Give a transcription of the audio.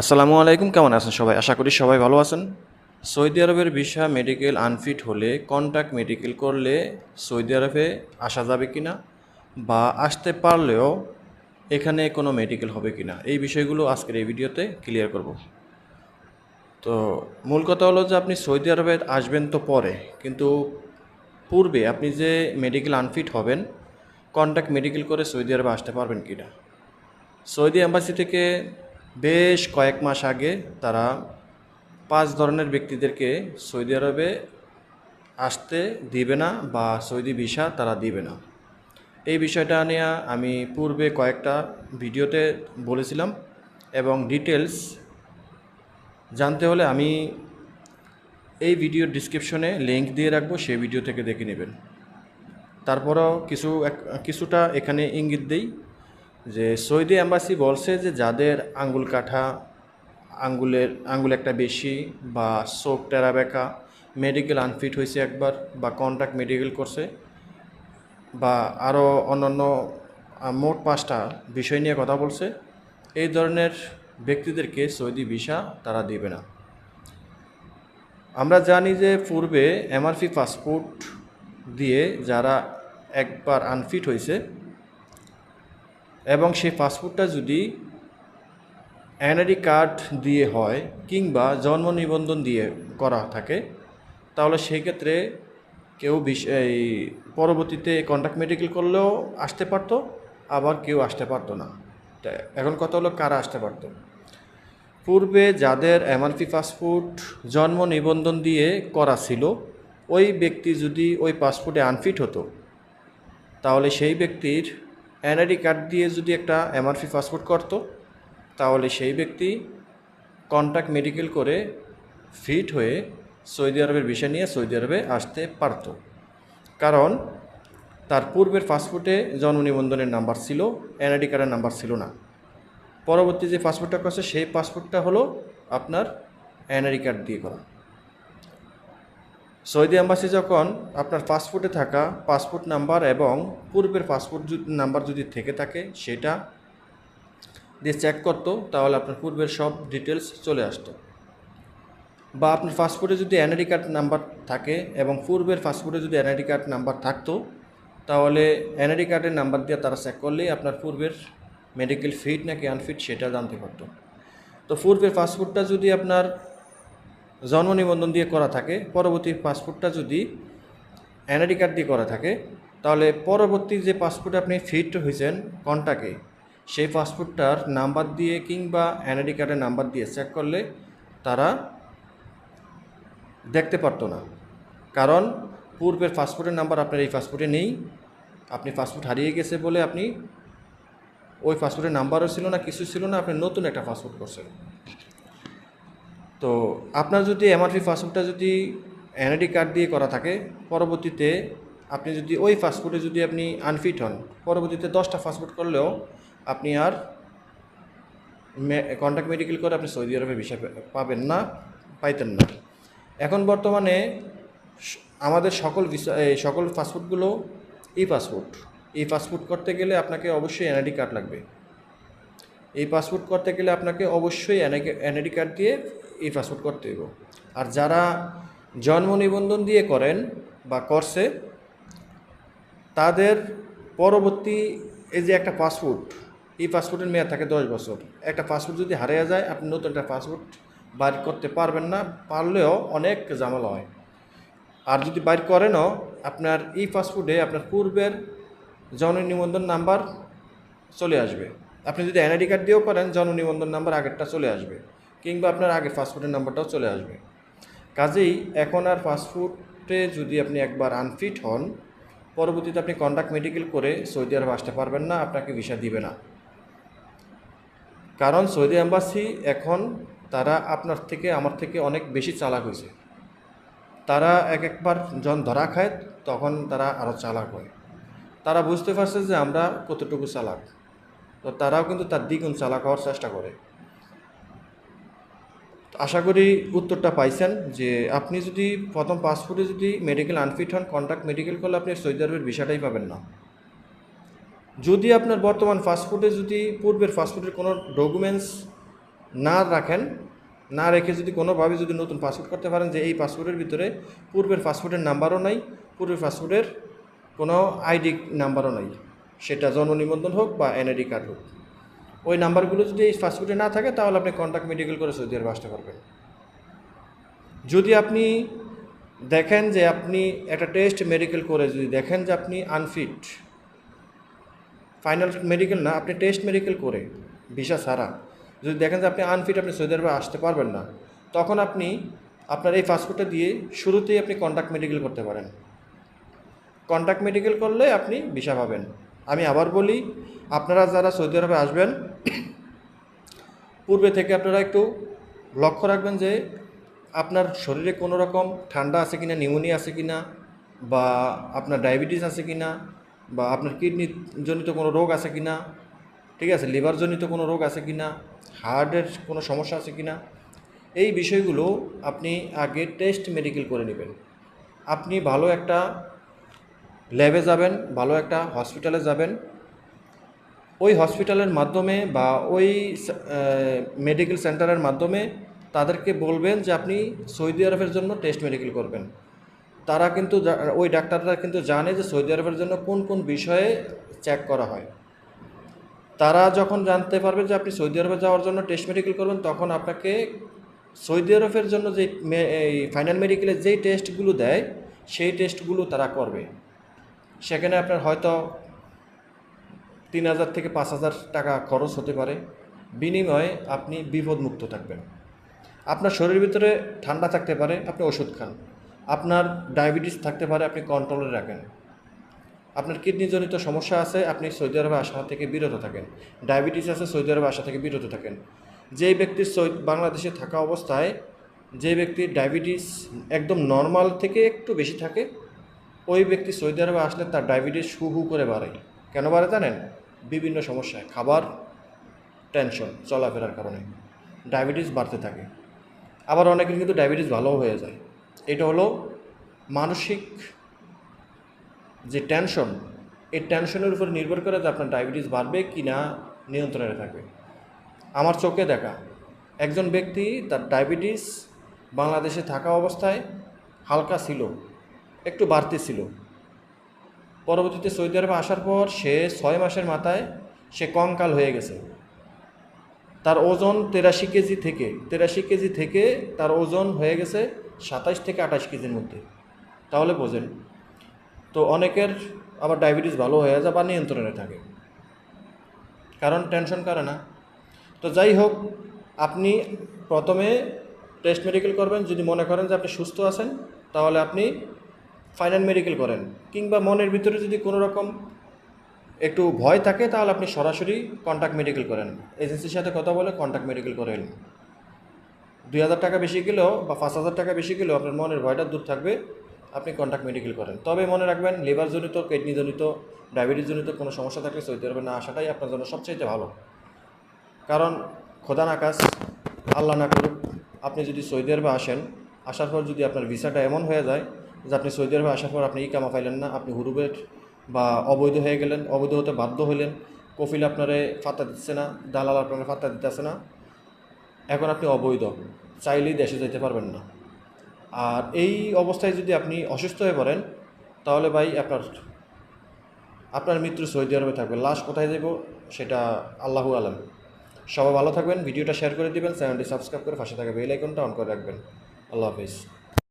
আসসালামু আলাইকুম, কেমন আছেন সবাই? আশা করি সবাই ভালো আছেন। সৌদি আরবের ভিসা মেডিকেল আনফিট হলে কন্ট্যাক্ট মেডিকেল করলে সৌদি আরবে আসা যাবে কি না বা আসতে পারলেও এখানে কোনো মেডিকেল হবে কি না এই বিষয়গুলো আজকের এই ভিডিওতে ক্লিয়ার করব। তো মূল কথা হলো যে আপনি সৌদি আরবে আসবেন তো পরে, কিন্তু পূর্বে আপনি যে মেডিকেল আনফিট হবেন কন্ট্যাক্ট মেডিকেল করে সৌদি আরবে আসতে পারবেন কি না সৌদি এম্বাসি থেকে বেশ কয়েক মাস আগে তারা পাঁচ ধরনের ব্যক্তিদেরকে সৌদি আরবে আসতে দিবে না বা সৌদি ভিসা তারা দিবে না। এই বিষয়টা নিয়ে আমি পূর্বে কয়েকটা ভিডিওতে বলেছিলাম এবং ডিটেলস জানতে হলে আমি এই ভিডিওর ডিসক্রিপশনে লিংক দিয়ে রাখব, সেই ভিডিও থেকে দেখে নেবেন। তারপরও কিছু কিছুটা এখানে ইঙ্গিত দেই। যে সৌদি অ্যাম্বাসি বলছে যে যাদের আঙ্গুল কাঠা, আঙ্গুলের, আঙ্গুল একটা বেশি বা চোখ টেরা বেঁকা মেডিকেল আনফিট হয়েছে একবার বা কন্ট্যাক্ট মেডিকেল করছে বা আরও অন্যান্য মোট পাঁচটা বিষয় নিয়ে কথা বলছে, এই ধরনের ব্যক্তিদেরকে সৌদি ভিসা তারা দেবে না। আমরা জানি যে পূর্বে এমআরপি পাসপোর্ট দিয়ে যারা একবার আনফিট হয়েছে এবং সেই পাসপোর্টটা যদি এনআইডি কার্ড দিয়ে হয় কিংবা জন্ম নিবন্ধন দিয়ে করা থাকে, তাহলে সেই ক্ষেত্রে কেউ এই পরবর্তীতে কন্ট্যাক্ট মেডিকেল করলেও আসতে পারতো, আবার কেউ আসতে পারতো না। এখন কথা হলো কারা আসতে পারতো? পূর্বে যাদের এমআরপি পাসপোর্ট জন্ম নিবন্ধন দিয়ে করা ছিল, ওই ব্যক্তি যদি ওই পাসপোর্টে আনফিট হতো, তাহলে সেই ব্যক্তির এনআইডি কার্ড দিয়ে যদি একটা এমআরপি পাসপোর্ট করতো, তাহলে সেই ব্যক্তি কন্ট্যাক্ট মেডিকেল করে ফিট হয়ে সৌদি আরবের ভিসা নিয়ে সৌদি আরবে আসতে পারত। কারণ তার পূর্বের পাসপোর্টে জন্ম নিবন্ধনের নাম্বার ছিল, এনআইডি কার্ডের নাম্বার ছিল না। পরবর্তী যে পাসপোর্টটা করছে, সেই পাসপোর্টটা হলো আপনার এনআইডি কার্ড দিয়ে করা। সৌদি অ্যাম্বাসি যখন আপনার পাসপোর্টে থাকা পাসপোর্ট নাম্বার এবং পূর্বের পাসপোর্ট নাম্বার যদি থেকে থাকে, সেটা দিয়ে চেক করতো, তাহলে আপনার পূর্বের সব ডিটেলস চলে আসতো। বা আপনার পাসপোর্টে যদি এনআইডি কার্ড নাম্বার থাকে এবং পূর্বের পাসপোর্টে যদি এনআইডি কার্ড নাম্বার থাকতো, তাহলে এনআইডি কার্ডের নাম্বার দিয়ে তারা চেক করলেই আপনার পূর্বের মেডিকেল ফিট নাকি আনফিট সেটা জানতে পারতো। তো পূর্বের পাসপোর্টটা যদি আপনার জন্ম নিবন্ধন দিয়ে করা থাকে, পরবর্তী পাসপোর্টটা যদি এনআইডি কার্ড দিয়ে করা থাকে, তাহলে পরবর্তী যে পাসপোর্টে আপনি ফিট হয়েছেন, কন্টাকে, সেই পাসপোর্টটার নাম্বার দিয়ে কিংবা এনআইডি কার্ডের নাম্বার দিয়ে চেক করলে তারা দেখতে পারতো না। কারণ পূর্বের পাসপোর্টের নাম্বার আপনার এই পাসপোর্টে নেই, আপনি পাসপোর্ট হারিয়ে গেছে বলে আপনি ওই পাসপোর্টের নাম্বারও ছিল না, কিছু ছিল না, আপনি নতুন একটা পাসপোর্ট করছেন। তো আপনার যদি এমআরপি পাসপোর্টটা যদি এনআইডি কার্ড দিয়ে করা থাকে, পরবর্তীতে আপনি যদি ওই পাসপোর্টে যদি আপনি আনফিট হন, পরবর্তীতে দশটা পাসপোর্ট করলেও আপনি আর কন্ট্যাক্ট মেডিকেল করে আপনি সৌদি আরবে ভিসা পাবেন না, পাইতেন না। এখন বর্তমানে আমাদের সকল এই সকল পাসপোর্টগুলো ই পাসপোর্ট এই পাসপোর্ট করতে গেলে আপনাকে অবশ্যই এনআইডি কার্ড লাগবে। এই পাসপোর্ট করতে গেলে আপনাকে অবশ্যই এনআইডি কার্ড দিয়ে এই পাসপোর্ট করতে হবে আর যারা জন্ম নিবন্ধন দিয়ে করেন বা করছে, তাদের পরবর্তী এই যে একটা পাসপোর্ট এই পাসপোর্টের মেয়াদ থাকে দশ বছর। একটা পাসপোর্ট যদি হারিয়ে যায়, আপনি নতুন একটা পাসপোর্ট বাইর করতে পারবেন না, পারলেও অনেক ঝামেলা হয়। আর যদি বাইর করেনও, আপনার এই পাসপোর্টে আপনার পূর্বের জন্ম নিবন্ধন নাম্বার চলে আসবে। আপনি যদি এনআইডি কার্ড দিয়েও করেন, জন্ম নিবন্ধন নাম্বার আগেরটা চলে আসবে। কিংবা আপনার আগে ফাস্টফুডের নাম্বারটাও চলে আসবে। কাজেই এখন আর পাসপোর্টে যদি আপনি একবার আনফিট হন, পরবর্তীতে আপনি কন্ট্যাক্ট মেডিকেল করে সৌদি আরব আসতে পারবেন না, আপনাকে ভিসা দিবে না। কারণ সৌদি অ্যাম্বাসি এখন তারা আপনার থেকে, আমার থেকে অনেক বেশি চালাক হয়েছে। তারা এক একবার যখন ধরা খায়, তখন তারা আরও চালাক হয়। তারা বুঝতে পারছে যে আমরা কতটুকু চালাক। তো তারাও কিন্তু তার দ্বিগুণ চালাক হওয়ার চেষ্টা করে। আশা করি উত্তরটা পাইছেন যে আপনি যদি প্রথম পাসপোর্টে যদি মেডিকেল আনফিট হন কন্ট্যাক্ট মেডিকেল করলে আপনি সৌদি আরবের ভিসাটাই পাবেন না। যদি আপনার বর্তমান পাসপোর্টে যদি পূর্বের পাসপোর্টের কোনো ডকুমেন্টস না রাখেন, না রেখে যদি কোনোভাবে যদি নতুন পাসপোর্ট করতে পারেন যে এই পাসপোর্টের ভিতরে পূর্বের পাসপোর্টের নাম্বারও নাই, পূর্বের পাসপোর্টের কোনো আইডি নাম্বারও নাই, সেটা জন্ম নিবন্ধন হোক বা এনআইডি কার্ড হোক। ওই নাম্বারগুলো যদি এই পাসপোর্টে না থাকে, তাহলে আপনি কন্ট্যাক্ট মেডিকেল করে সৌদি আরবে আসতে পারবেন যদি আপনি দেখেন যে আপনি একটা টেস্ট মেডিকেল করে যদি দেখেন যে আপনি আনফিট ফাইনাল মেডিকেল না, আপনি টেস্ট মেডিকেল করে ভিসা ছাড়া, যদি দেখেন যে আপনি আনফিট আপনি সৌদি আরবে আসতে পারবেন না, তখন আপনি আপনার এই পাসপোর্টটা দিয়ে শুরুতেই আপনি কন্ট্যাক্ট মেডিকেল করতে পারেন। কন্ট্যাক্ট মেডিকেল করলে আপনি ভিসা পাবেন। আমি আবার বলি, আপনারা যারা সৌদি আরবে আসবেন, পূর্বে থেকে আপনারা একটু লক্ষ্য রাখবেন যে আপনার শরীরে কোনো রকম ঠান্ডা আছে কিনা, নিউমোনিয়া আছে কিনা, বা আপনার ডায়াবেটিস আছে কিনা, বা আপনার কিডনি জনিত কোনো রোগ আছে কিনা, ঠিক আছে লিভার জনিত কোনো রোগ আছে কিনা, হার্টের কোনো সমস্যা আছে কিনা, এই বিষয়গুলো আপনি আগে টেস্ট মেডিকেল করে নেবেন। আপনি ভালো একটা ল্যাবে যাবেন, ভালো একটা হসপিটালে যাবেন। ওই হসপিটালের মাধ্যমে বা ওই মেডিকেল সেন্টারের মাধ্যমে তাদেরকে বলবেন যে আপনি সৌদি আরবের জন্য টেস্ট মেডিকেল করবেন। তারা কিন্তু ওই ডাক্তাররা কিন্তু জানে যে সৌদি আরবের জন্য কোন কোন বিষয়ে চেক করা হয়। তারা যখন জানতে পারবে যে আপনি সৌদি আরবে যাওয়ার জন্য টেস্ট মেডিকেল করবেন, তখন আপনাকে সৌদি আরবের জন্য যে ফাইনাল মেডিকেলের যেই টেস্টগুলো দেয়, সেই টেস্টগুলো তারা করবে। সেখানে আপনার হয়তো তিন হাজার থেকে পাঁচ হাজার টাকা খরচ হতে পারে। বিনিময়ে আপনি বিপদমুক্ত থাকবেন। আপনার শরীরের ভিতরে ঠান্ডা থাকতে পারে, আপনি ওষুধ খান। আপনার ডায়াবেটিস থাকতে পারে, আপনি কন্ট্রোলে রাখেন। আপনার কিডনিজনিত সমস্যা আছে, আপনি সৌদি আরবে আসা থেকে বিরত থাকেন। ডায়াবেটিস আছে, সৌদি আরবে আসা থেকে বিরত থাকেন। যেই ব্যক্তির সৌদি বাংলাদেশে থাকা অবস্থায় যে ব্যক্তির ডায়াবেটিস একদম নর্মাল থেকে একটু বেশি থাকে ওই ব্যক্তি সৌদি আরবে আসলে তার ডায়াবেটিস হু হু করে বাড়ে। কেন বাড়ে জানেন? বিভিন্ন সমস্যায়, খাবার টেনশন চলাফেরার কারণে। ডায়াবেটিস বাড়তে থাকে। আবার অনেকের কিন্তু ডায়াবেটিস ভালোও হয়ে যায়। এটা হলো মানসিক যে টেনশন এই টেনশনের উপর নির্ভর করে যে আপনার ডায়াবেটিস বাড়বে কি না নিয়ন্ত্রণে থাকবে। আমার চোখে দেখা, একজন ব্যক্তি তার ডায়াবেটিস বাংলাদেশে থাকা অবস্থায় হালকা ছিল। একটু বাড়তি ছিল পরবর্তীতে সৌদি আরবে আসার পর সে ছয় মাসের মাথায় সে কঙ্কাল হয়ে গেছে। তার ওজন তেরাশি কেজি থেকে, তেরাশি কেজি থেকে তার ওজন হয়ে গেছে সাতাশ থেকে আঠাশ কেজির মধ্যে। তাহলে বোঝেন, তো অনেকের আবার ডায়াবেটিস ভালো হয়ে যায় বা নিয়ন্ত্রণে থাকে। কারণ টেনশন করে না। তো যাই হোক, আপনি প্রথমে টেস্ট মেডিকেল করবেন। যদি মনে করেন যে আপনি সুস্থ আছেন, তাহলে আপনি ফাইনাল মেডিকেল করেন। কিংবা মনের ভিতরে যদি কোনো রকম একটু ভয় থাকে, তাহলে আপনি সরাসরি কন্ট্যাক্ট মেডিকেল করেন। এজেন্সির সাথে কথা বলে কন্ট্যাক্ট মেডিকেল করেন দুই হাজার টাকা বেশি গেলেও বা পাঁচ হাজার টাকা বেশি গেলেও আপনার মনের ভয়টা দূর থাকবে, আপনি কন্ট্যাক্ট মেডিকেল করেন। তবে মনে রাখবেন লিভারজনিত কিডনিজনিত ডায়াবেটিসজনিত কোনো সমস্যা থাকলে সৌদি আরবে না আসাটাই আপনার জন্য সবচাইতে ভালো। কারণ খোদান আকাশ আল্লাহ না করুক, আপনি যদি সৌদি আরবে আসেন, আসার পর যদি আপনার ভিসাটা এমন হয়ে যায় যে আপনি সৌদি আরবে আসার পর আপনি কামা পাইলেন না, আপনি হুরুবের বা অবৈধ হয়ে গেলেন, অবৈধ হতে বাধ্য হলেন, কফিল আপনারে ফাত্তা দিচ্ছে না, দালাল আপনার ফাত্তা দিতেছে না, এখন আপনি অবৈধ, চাইলেই দেশে যেতে পারবেন না। আর এই অবস্থায় যদি আপনি অসুস্থ হয়ে পড়েন, তাহলে ভাই আপনার আপনার মৃত্যু সৌদি আরবে থাকবে। লাশ কোথায় যাব সেটা আল্লাহু আলম। সবাই ভালো থাকবেন, ভিডিওটা শেয়ার করে দিবেন, চ্যানেলটি সাবস্ক্রাইব করে পাশে থাকা বেল আইকনটা অন করে রাখবেন। আল্লাহ হাফিজ।